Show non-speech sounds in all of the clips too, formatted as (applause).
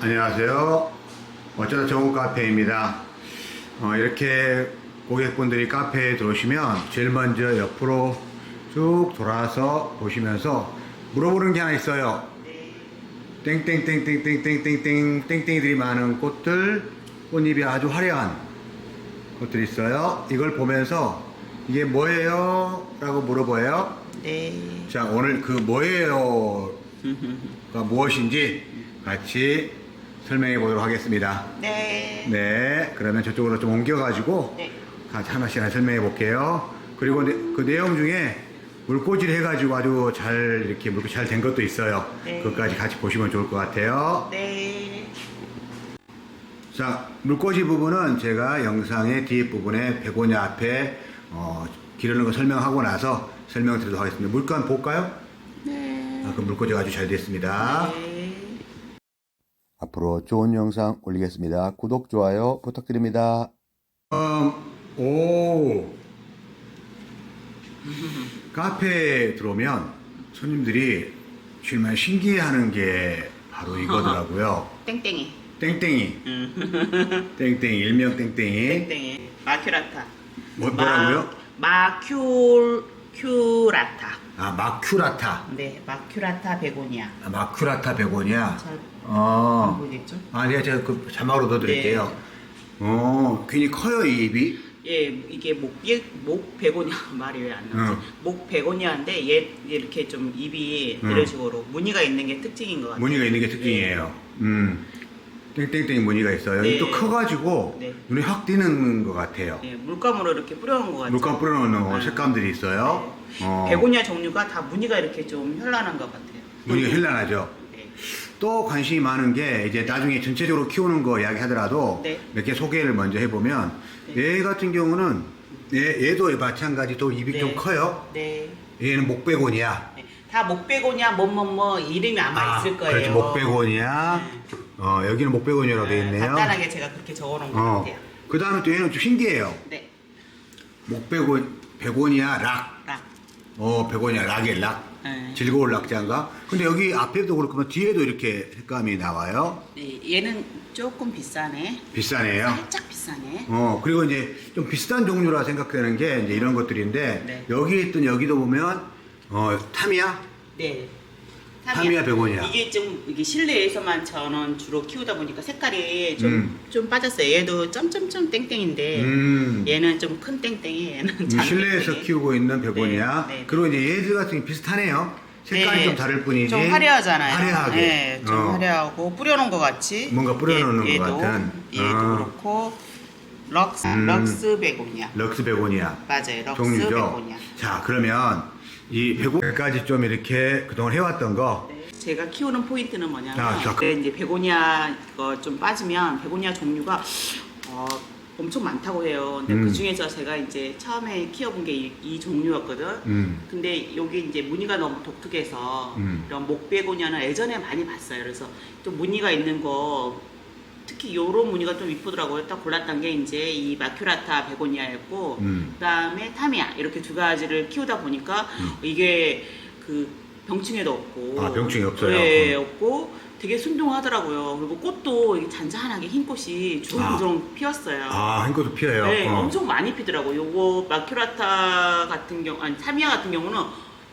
안녕하세요. 어쩌다 좋은 카페입니다. 어, 이렇게 고객분들이 카페에 들어오시면 제일 먼저 옆으로 쭉 돌아서 보시면서 물어보는 게 하나 있어요. 땡땡땡땡땡땡땡땡 땡땡이들이 많은 꽃들, 꽃잎이 아주 화려한 꽃들이 있어요. 이걸 보면서 이게 뭐예요? 라고 물어봐요. 네. 자, 오늘 그 뭐예요 가 무엇인지 같이 설명해 보도록 하겠습니다. 네. 네, 그러면 저쪽으로 좀 옮겨가지고 네. 같이 하나씩 하나 설명해 볼게요. 그리고 네- 그 내용 중에 물꽂이를 해가지고 아주 잘 이렇게 물꽂이 잘된 것도 있어요. 네. 그것까지 같이 보시면 좋을 것 같아요. 네. 자, 물꽂이 부분은 제가 영상의 뒷부분에 베고냐 앞에 어, 기르는 거 설명하고 나서 설명드리도록 하겠습니다. 물감 볼까요? 네. 아, 그 물꽂이가 아주 잘 됐습니다. 네. 앞으로 좋은 영상 올리겠습니다. 구독, 좋아요 부탁드립니다. 음, 오. 카페에 들어오면 손님들이 정말 신기해하는 게 바로 이거더라고요. (laughs) 땡땡이. 땡땡이. (laughs) 땡땡이, 일명 땡땡이. 땡땡이. 마큐라타. 뭐, 뭐라고요? 마, 마큐 큐라타. 아, 마큐라타. 네. 마큐라타 베고니아. 아, 마큐라타 베고니아. 잘 안 어. 보이겠죠? 아, 내가 제가 그 자막으로 넣어드릴게요. 네. 어, 괜히 커요, 이 입이. 예, 이게 목, 예, 목 베고니아 (laughs) 말이 왜 안 나오지? 응. 목 베고니아인데 얘 이렇게 좀 입이 응. 이런 식으로 무늬가 있는 게 특징인 것 같아요. 무늬가 있는 게 특징이에요. 음. 땡땡땡 무늬가 있어요. 네. 또 커가지고 네. 눈에 확 띄는 것 같아요. 예, 물감으로 이렇게 뿌려놓은 것 같아요. 물감 뿌려놓는 거, 네. 색감들이 있어요. 어, 베고니아 종류가 다 무늬가 이렇게 좀 현란한 것 같아요. 무늬가 현란하죠. 네. 또 관심이 많은 게 이제 나중에 전체적으로 키우는 거 이야기 하더라도 네. 몇 개 소개를 먼저 해보면 네. 얘 같은 경우는 얘, 얘도 마찬가지 또 입이 네. 좀 커요. 네. 얘는 목베고니아. 네. 다 목베고니아 뭐뭐 뭐 이름이 아마 있을 거예요. 그렇지, 목베고니아. 어, 여기는 목베고니아라고 되어 있네요. 간단하게 제가 그렇게 적어놓은 것 어. 같아요. 그 다음에 또 얘는 좀 신기해요. 네. 목베고, 베고니아 락. 락. 어, 베고니아 락의 락. 네. 즐거운 락자인가? 근데 여기 앞에도 그렇고 뒤에도 이렇게 색감이 나와요. 네. 얘는 조금 비싸네. 비싸네요. 살짝 비싸네. 어, 그리고 이제 좀 비슷한 종류라 생각되는 게 이제 이런 것들인데 네. 여기 있던 여기도 보면 어, 타미야? 네. 타미야 베고니아. 이게 좀 이게 실내에서만 저는 주로 키우다 보니까 색깔이 좀 좀 음. 빠졌어요. 얘도 점점점 땡땡인데 음. 얘는 좀 큰 땡땡이 얘는 음, 작은 실내에서 땡땡이. 키우고 있는 베고니아. 네, 네. 그리고 이제 얘들 같은 게 비슷하네요. 색깔이 네. 좀 다를 뿐이지. 좀 화려하잖아요. 화려하게. 네, 좀 어. 화려하고 뿌려놓은 것 같이. 뭔가 뿌려놓는 얘- 것 얘도, 같은. 얘도 어. 그렇고 럭스 음. 럭스 베고니아. 럭스 베고니아. 맞아요. 럭스 종류죠. 베고니아. 자, 그러면 이 베고니아까지 좀 이렇게 그동안 해왔던 거. 네, 제가 키우는 포인트는 뭐냐면 아, 자, 그- 이제 베고니아 거좀 빠지면 베고니아 종류가 어, 엄청 많다고 해요. 근데 음. 그 중에서 제가 이제 처음에 키워본 게 이 종류였거든. 음. 근데 여기 이제 무늬가 너무 독특해서 음. 이런 목베고니아는 예전에 많이 봤어요. 그래서 또 무늬가 있는 거 특히 요런 무늬가 좀 이쁘더라고요. 딱 골랐던 게 이제 이 마큐라타 베고니아였고 음. 그다음에 타미야 이렇게 두 가지를 키우다 보니까 이게 그 병충해도 없고 아, 병충해 없어요? 네, 음. 없고 되게 순둥하더라고요. 그리고 꽃도 이게 잔잔하게 흰 꽃이 주렁주렁 피었어요. 아, 한 것도 피어요. 네, 어. 엄청 많이 피더라고. 요거 마큐라타 같은 경우, 아니 타미야 같은 경우는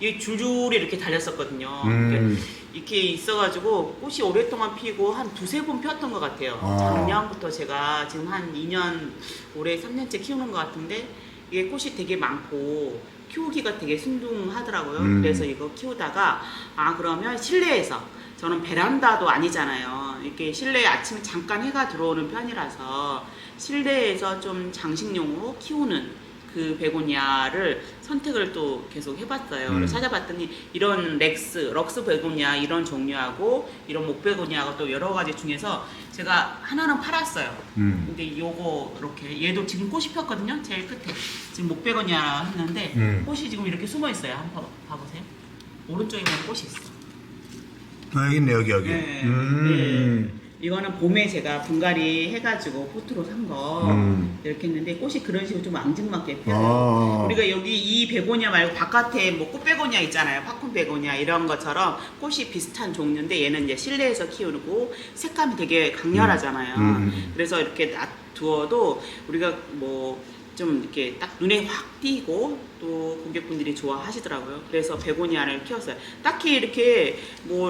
이 줄줄이 이렇게 달렸었거든요. 음. 이렇게 있어가지고 꽃이 오랫동안 피고 한 두세 번 피었던 것 같아요. 아. 작년부터 제가 지금 한 2년, 올해 3년째 키우는 것 같은데 이게 꽃이 되게 많고 키우기가 되게 순둥하더라고요. 음. 그래서 이거 키우다가 아 그러면 실내에서 저는 베란다도 아니잖아요. 이렇게 실내에 아침에 잠깐 해가 들어오는 편이라서 실내에서 좀 장식용으로 키우는 그 베고니아를 선택을 또 계속 해봤어요. 음. 찾아봤더니 이런 렉스, 럭스 베고니아 이런 종류하고 이런 목 베고니아가 또 여러 가지 중에서 제가 하나는 팔았어요. 음. 근데 요거 이렇게 얘도 지금 꽃이 폈거든요. 제일 끝에 지금 목 베고니아 했는데 음. 꽃이 지금 이렇게 숨어 있어요. 한번 봐- 봐보세요. 오른쪽에 보면 꽃이 있어. 아, 여기 있네, 여기, 여기. 네. 음. 네. 이거는 봄에 제가 분갈이 해가지고 포트로 산 거 음. 이렇게 했는데 꽃이 그런 식으로 좀 앙증맞게 피어요. 아. 우리가 여기 이 베고니아 말고 바깥에 뭐 꽃베고니아 있잖아요. 팝콘 베고니아 이런 것처럼 꽃이 비슷한 종류인데 얘는 이제 실내에서 키우고 색감이 되게 강렬하잖아요. 음, 음, 음. 그래서 이렇게 놔두어도 우리가 뭐 좀 이렇게 딱 눈에 확 띄고 또 고객분들이 좋아하시더라고요. 그래서 베고니아를 키웠어요. 딱히 이렇게 뭐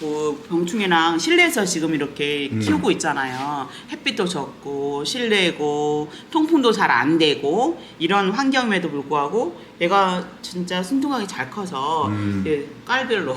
그 병충해랑 실내에서 지금 이렇게 음. 키우고 있잖아요. 햇빛도 적고 실내고 통풍도 잘 안 되고 이런 환경임에도 불구하고 얘가 진짜 순둥하게 잘 커서 음. 예, 깔별로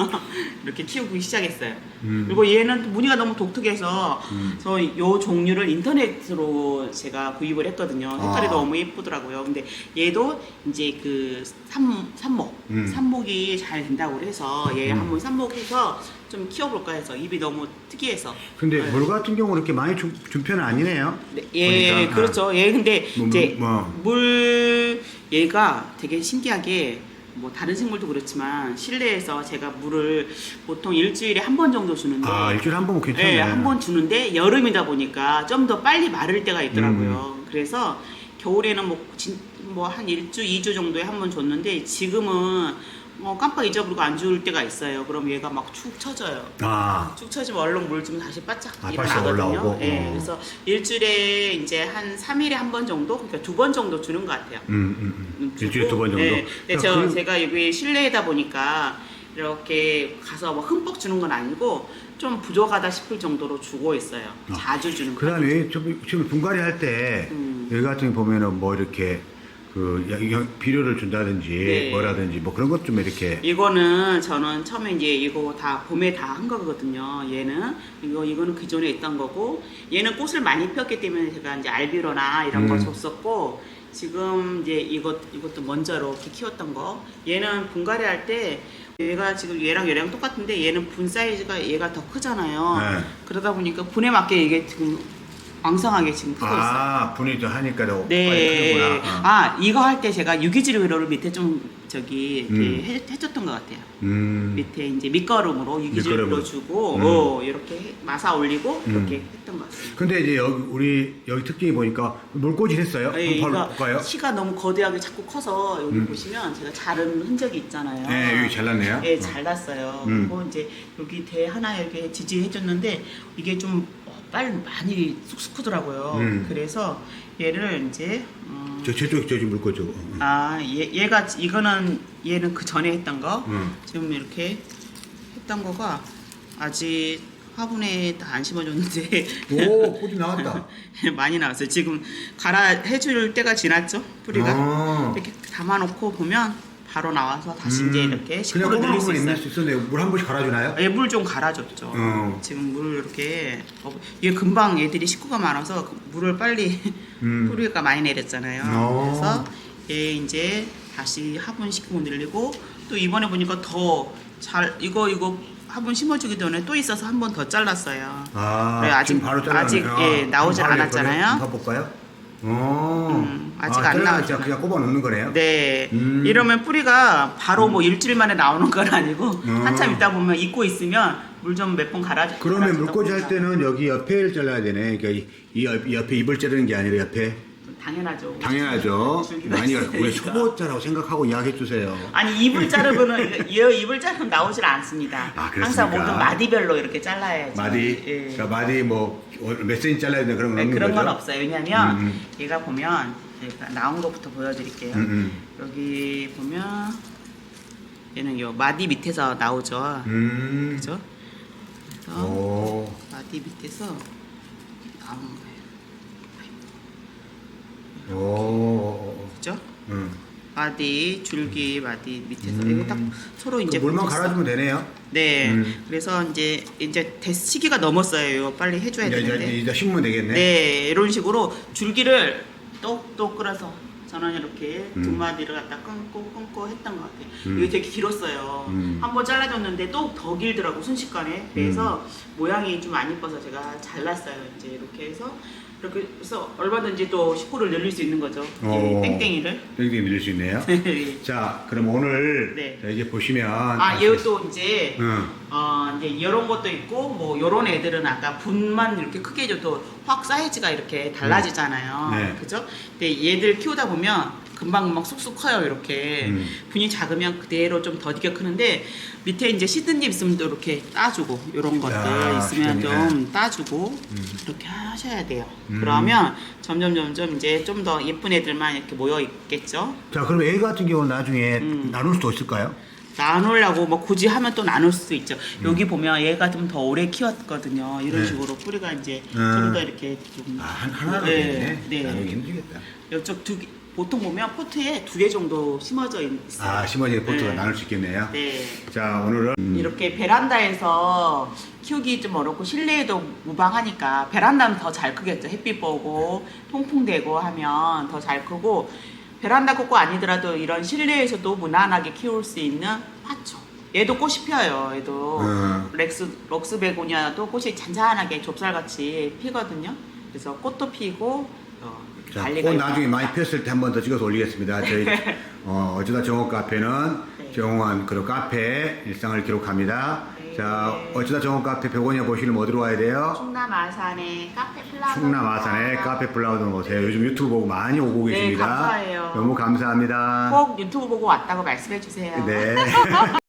(laughs) 이렇게 키우기 시작했어요. 음. 그리고 얘는 무늬가 너무 독특해서 음. 저요 종류를 인터넷으로 제가 구입을 했거든요. 색깔이 아. 너무 예쁘더라고요. 근데 얘도 이제 그 삽, 삽목, 음. 삽목이 잘 된다고 해서 얘 음. 한번 삽목해서 좀 키워볼까 해서 입이 너무 특이해서. 근데 네. 물 같은 경우는 이렇게 많이 준, 준 편은 아니네요. 네, 예, 보니까. 그렇죠. 얘 근데 뭐, 이제 뭐. 물 얘가 되게 신기하게 뭐 다른 생물도 그렇지만 실내에서 제가 물을 보통 일주일에 한 번 정도 주는데 아 일주일에 한 번은 괜찮네. 네, 한 번 주는데 여름이다 보니까 좀 더 빨리 마를 때가 있더라고요. 음. 그래서 겨울에는 뭐, 뭐한 일주, 이주 정도에 한 번 줬는데 지금은 뭐 깜빡 잊어버리고 안줄 때가 있어요. 그럼 얘가 막 축 처져요. 아 축 처지면 얼른 물좀 다시 바짝 아, 일어나거든요. 다시 올라오고? 예, 어. 그래서 일주일에 이제 한 3일에 한 번 정도, 그러니까 두 번 정도 주는 것 같아요. 음, 음, 음. 주고, 일주일에 두 번 정도. 네. 근데 야, 저, 그럼- 제가 여기 실내이다 보니까 이렇게 가서 뭐 흠뻑 주는 건 아니고 좀 부족하다 싶을 정도로 주고 있어요. 아. 자주 주는 거. 그다음에 좀- 지금 분갈이 할 때 음. 여기 같은 거 보면은 뭐 이렇게 그 야- 영- 비료를 준다든지 네. 뭐라든지 뭐 그런 것 좀 이렇게 이거는 저는 처음에 이제 이거 다 봄에 다 한 거거든요. 얘는 이거 이거는 그 전에 있던 거고 얘는 꽃을 많이 폈기 때문에 제가 이제 알비로나 이런 거 음. 줬었고 지금 이제 이것 이것도 먼저 이렇게 키웠던 거 얘는 분갈이 할 때 얘가 지금 얘랑 얘랑 똑같은데 얘는 분 사이즈가 얘가 더 크잖아요. 네. 그러다 보니까 분에 맞게 이게 지금 왕성하게 지금 크고 있어요. 아더 하니까 더 빨리 네. 크는구나. 어. 아 이거 할 때 제가 유기질료를 밑에 좀 저기 이렇게 음. 해, 해줬던 것 같아요. 음. 밑에 이제 밑거름으로 유기질료 밑거름으로. 주고 음. 어, 이렇게 마사 올리고 음. 이렇게 했던 것 같습니다. 근데 이제 여기 우리 여기 특징이 보니까 물꽂이 했어요. 예, 한번 얘가 볼까요? 키가 너무 거대하게 자꾸 커서 여기 음. 보시면 제가 자른 흔적이 있잖아요. 네 여기 잘났네요. 예, 잘났어요. 음. 그리고 이제 여기 대 하나 이렇게 지지해줬는데 이게 좀 어, 빨리 많이 쑥쑥 크더라고요. 음. 그래서 얘를 이제 음, 저 저쪽 저기 물꽂이. 어. 아, 얘, 얘가 이거는 얘는 그 전에 했던 거. 음. 지금 이렇게 했던 거가 아직 화분에 다 안 심어줬는데 오 꽃이 나왔다. (laughs) 많이 나왔어요. 지금 갈아 해줄 때가 지났죠 뿌리가 아. 이렇게 담아놓고 보면 바로 나와서 다시 음. 이제 이렇게 그냥 식물을 늘릴 수 꼬마꼬마 있는 있어요. 수 있었는데 물 한 번씩 갈아주나요? 예, 물 좀 갈아줬죠. 어. 지금 물 이렇게 어, 얘 금방 애들이 식구가 많아서 그 물을 빨리 음. (laughs) 뿌리가 많이 내렸잖아요. 어. 그래서 얘 이제 다시 화분 시키고 늘리고 또 이번에 보니까 더 잘 이거 이거 화분 심어주기 전에 또 있어서 한 번 더 잘랐어요. 아, 네, 아직- 지금 바로. 아직, 예, 바로 않았잖아요. 한번 봐볼까요? 어, 음, 아직 안 잘라서 나왔죠. 그냥 꼽아 놓는 거네요. 네, 음. 이러면 뿌리가 바로 뭐 일주일 만에 나오는 건 아니고 음. 한참 있다 보면 익고 있으면 물 좀 몇 번 갈아줘. 그러면 갈아주다 물꽂이 할 보니까 때는 여기 옆에를 잘라야 되네. 그러니까 이, 이 옆- 이 옆에 입을 자르는 게 아니라 옆에. 당연하죠. 당연하죠. 많이 우리 되니까. 초보자라고 생각하고 이야기해 주세요. 아니 입을 자르고는 얘 입을 자르면 나오질 않습니다. 아, 그렇습니까? 항상 모든 마디별로 이렇게 잘라야지. 마디, 예. 그러니까 마디 뭐 몇 센치 잘라야 되나 그런 건 네, 없는 그런 거죠? 건 없어요. 왜냐면 음, 음. 얘가 보면 나온 것부터 보여드릴게요. 음, 음. 여기 보면 얘는 요 마디 밑에서 나오죠. 음. 그죠? 그래서 오. 마디 밑에서 나오는 거예요. 오. 그죠? 음. 마디 줄기 마디 밑에서 음. 이거 딱 서로 이제 그 물만 붙었어. 갈아주면 되네요. 네. 음. 그래서 이제 이제 대- 시기가 넘었어요. 이거 빨리 해줘야 이제, 되는데. 이제, 이제 심으면 되겠네. 네, 이런 식으로 줄기를 똑똑 끌어서 저는 이렇게 두 음. 마디를 갖다 끊고 끊고 했던 것 같아요. 음. 이게 되게 길었어요. 음. 한번 잘라줬는데 또 더 길더라고 순식간에. 그래서 모양이 좀 안 이뻐서 제가 잘랐어요. 이제 이렇게 해서 이렇게 해서 얼마든지 또 식구를 늘릴 수 있는 거죠. 오. 이 땡땡이를. 땡땡이 늘릴 수 있네요. (laughs) 자, 그럼 오늘 네. 자, 이게 보시면 아, 얘도 이제 응. 어, 이제 이런 것도 있고 뭐 요런 애들은 아까 분만 이렇게 크게 줘도 확 사이즈가 이렇게 달라지잖아요. 네. 그죠? 근데 얘들 키우다 보면 금방 금방 쑥쑥 커요. 이렇게 음. 분이 작으면 그대로 좀 더디게 크는데 밑에 이제 시든잎 있으면 또 이렇게 따주고 이런 것들 야, 있으면 시든잎. 좀 따주고 이렇게 하셔야 돼요. 음. 그러면 점점 점점 이제 좀 더 예쁜 애들만 이렇게 모여 있겠죠. 자, 그럼 애 같은 경우는 나중에 음. 나눌 수도 있을까요? 나누려고 뭐 굳이 하면 또 나눌 수도 있죠. 여기 보면 얘가 좀 더 오래 키웠거든요. 이런 음. 네. 식으로 뿌리가 이제 음. 좀더 이렇게 좀 아, 한, 하나로 네. 네. 나누기 힘들겠다. 이쪽 두 개, 보통 보면 포트에 두 개 정도 심어져 있어요. 아, 심어진 포트가 네. 나눌 수 있겠네요. 네. 자, 오늘은 음, 이렇게 베란다에서 키우기 좀 어렵고 실내에도 무방하니까 베란다는 더 잘 크겠죠. 햇빛 보고 통풍 되고 하면 더 잘 크고 베란다 꽃고 아니더라도 이런 실내에서도 무난하게 키울 수 있는 화초. 얘도 꽃이 피어요. 얘도 음. 렉스 럭스 베고니아도 꽃이 잔잔하게 좁쌀같이 피거든요. 그래서 꽃도 피고 어, 자, 관리가 꽃. 나중에 많이 폈을 때 한 번 더 찍어서 올리겠습니다. 저희 (laughs) 어, 어쩌다 정원 카페는 네. 정원 그리고 카페 일상을 기록합니다. 네. 자, 어쩌다 정원 카페 베고니아 보시려면 어디로 와야 돼요? 충남 아산의 카페 플라워 충남 아산의 카페 플라우드 오세요. 요즘 유튜브 보고 많이 오고 네, 계십니다. 감사해요. 너무 감사합니다. 꼭 유튜브 보고 왔다고 말씀해 주세요. 네. (laughs)